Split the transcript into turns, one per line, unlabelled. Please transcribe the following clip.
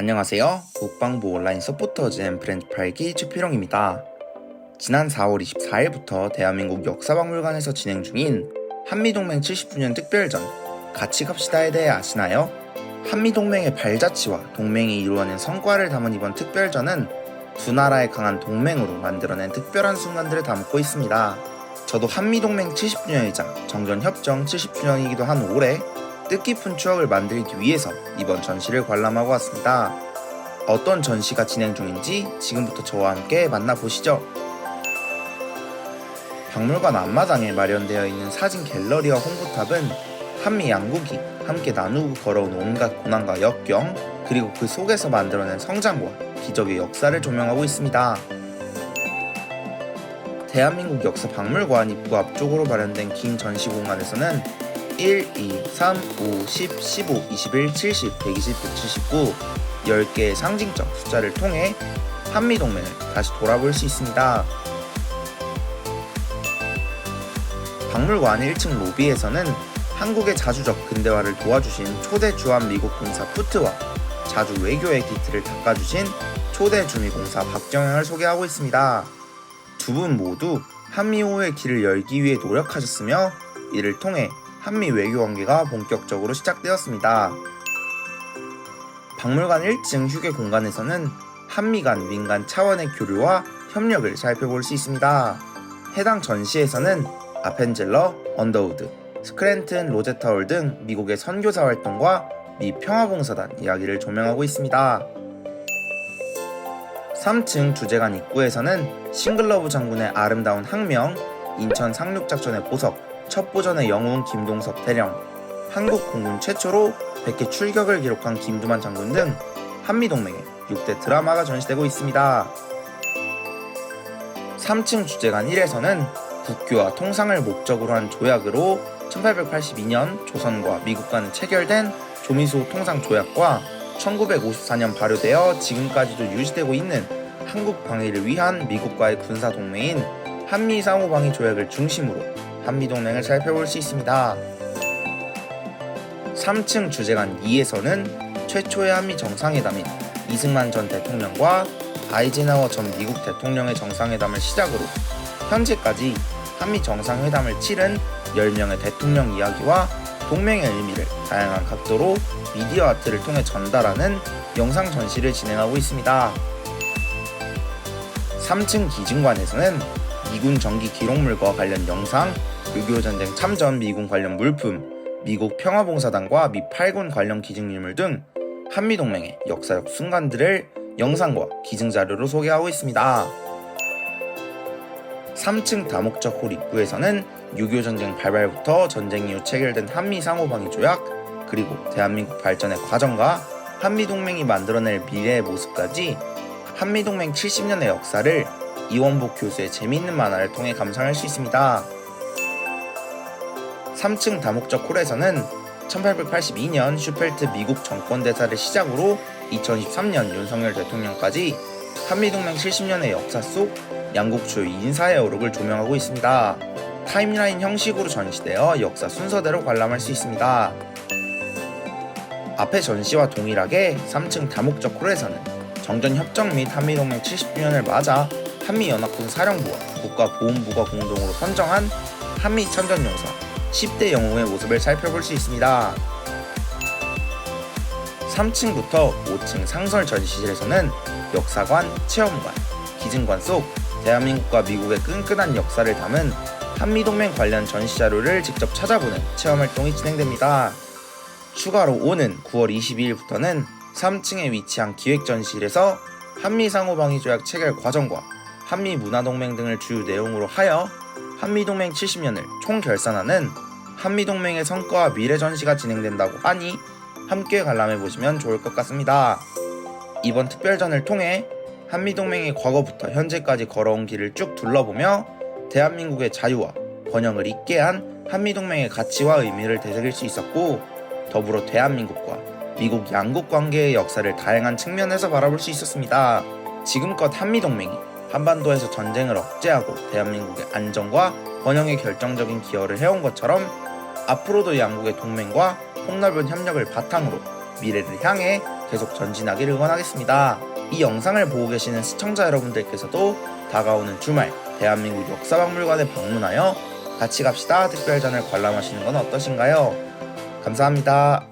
안녕하세요. 국방부 온라인 서포터즈 앤 브랜드 팔기 최필용입니다. 지난 4월 24일부터 대한민국 역사박물관에서 진행 중인 한미동맹 70주년 특별전 같이 갑시다에 대해 아시나요? 한미동맹의 발자취와 동맹이 이루어낸 성과를 담은 이번 특별전은 두 나라의 강한 동맹으로 만들어낸 특별한 순간들을 담고 있습니다. 저도 한미동맹 70주년이자 정전협정 70주년이기도 한 올해 뜻깊은 추억을 만들기 위해서 이번 전시를 관람하고 왔습니다. 어떤 전시가 진행 중인지 지금부터 저와 함께 만나보시죠. 박물관 앞마당에 마련되어 있는 사진 갤러리와 홍보탑은 한미 양국이 함께 나누고 걸어온 온갖 고난과 역경, 그리고 그 속에서 만들어낸 성장과 기적의 역사를 조명하고 있습니다. 대한민국 역사 박물관 입구 앞쪽으로 마련된 긴 전시 공간에서는 1, 2, 3, 5, 10, 15, 21, 70, 120, 179 10개의 상징적 숫자를 통해 한미동맹을 다시 돌아볼 수 있습니다. 박물관 1층 로비에서는 한국의 자주적 근대화를 도와주신 초대 주한 미국 공사 푸트와 자주 외교의 기틀을 닦아주신 초대 주미공사 박정영을 소개하고 있습니다. 두 분 모두 한미호의 길을 열기 위해 노력하셨으며 이를 통해 한미 외교 관계가 본격적으로 시작되었습니다. 박물관 1층 휴게 공간에서는 한미 간 민간 차원의 교류와 협력을 살펴볼 수 있습니다. 해당 전시에서는 아펜젤러, 언더우드, 스크랜튼, 로제타울 등 미국의 선교사 활동과 미 평화봉사단 이야기를 조명하고 있습니다. 3층 주재관 입구에서는 싱글러브 장군의 아름다운 항명, 인천 상륙작전의 보석, 첩보전의 영웅 김동석 대령, 한국 공군 최초로 100회 출격을 기록한 김두만 장군 등 한미동맹의 6대 드라마가 전시되고 있습니다. 3층 주재관 1에서는 국교와 통상을 목적으로 한 조약으로 1882년 조선과 미국 간 체결된 조미소 통상 조약과 1954년 발효되어 지금까지도 유지되고 있는 한국 방위를 위한 미국과의 군사 동맹인 한미 상호 방위 조약을 중심으로 한미동맹을 살펴볼 수 있습니다. 3층 주재관 2에서는 최초의 한미 정상회담인 이승만 전 대통령과 아이젠하워 전 미국 대통령의 정상회담을 시작으로 현재까지 한미 정상회담을 치른 10명의 대통령 이야기와 동맹의 의미를 다양한 각도로 미디어 아트를 통해 전달하는 영상 전시를 진행하고 있습니다. 3층 기증관에서는 미군 정기 기록물과 관련 영상, 6.25 전쟁 참전 미군 관련 물품, 미국 평화봉사단과 미 8군 관련 기증유물 등 한미동맹의 역사적 순간들을 영상과 기증자료로 소개하고 있습니다. 3층 다목적 홀 입구에서는 6.25 전쟁 발발부터 전쟁 이후 체결된 한미 상호방위 조약, 그리고 대한민국 발전의 과정과 한미동맹이 만들어낼 미래의 모습까지 한미동맹 70년의 역사를 이원복 교수의 재미있는 만화를 통해 감상할 수 있습니다. 3층 다목적 홀에서는 1882년 슈펠트 미국 정권대사를 시작으로 2023년 윤석열 대통령까지 한미동맹 70년의 역사 속 양국 주요 인사의 어록을 조명하고 있습니다. 타임라인 형식으로 전시되어 역사 순서대로 관람할 수 있습니다. 앞의 전시와 동일하게 3층 다목적 홀에서는 정전협정 및 한미동맹 70주년을 맞아 한미연합군 사령부와 국가보훈부가 공동으로 선정한 한미 참전용사 10대 영웅의 모습을 살펴볼 수 있습니다. 3층부터 5층 상설 전시실에서는 역사관, 체험관, 기증관 속 대한민국과 미국의 끈끈한 역사를 담은 한미동맹 관련 전시 자료를 직접 찾아보는 체험 활동이 진행됩니다. 추가로 오는 9월 22일부터는 3층에 위치한 기획전시실에서 한미 상호방위 조약 체결 과정과 한미 문화동맹 등을 주요 내용으로 하여 한미동맹 70년을 총결산하는 한미동맹의 성과와 미래 전시가 진행된다고 하니 함께 관람해 보시면 좋을 것 같습니다. 이번 특별전을 통해 한미동맹이 과거부터 현재까지 걸어온 길을 쭉 둘러보며 대한민국의 자유와 번영을 잇게 한 한미동맹의 가치와 의미를 되새길 수 있었고 더불어 대한민국과 미국 양국 관계의 역사를 다양한 측면에서 바라볼 수 있었습니다. 지금껏 한미동맹이 한반도에서 전쟁을 억제하고 대한민국의 안정과 번영에 결정적인 기여를 해온 것처럼 앞으로도 양국의 동맹과 폭넓은 협력을 바탕으로 미래를 향해 계속 전진하기를 응원하겠습니다. 이 영상을 보고 계시는 시청자 여러분들께서도 다가오는 주말 대한민국 역사박물관에 방문하여 같이 갑시다 특별전을 관람하시는 건 어떠신가요? 감사합니다.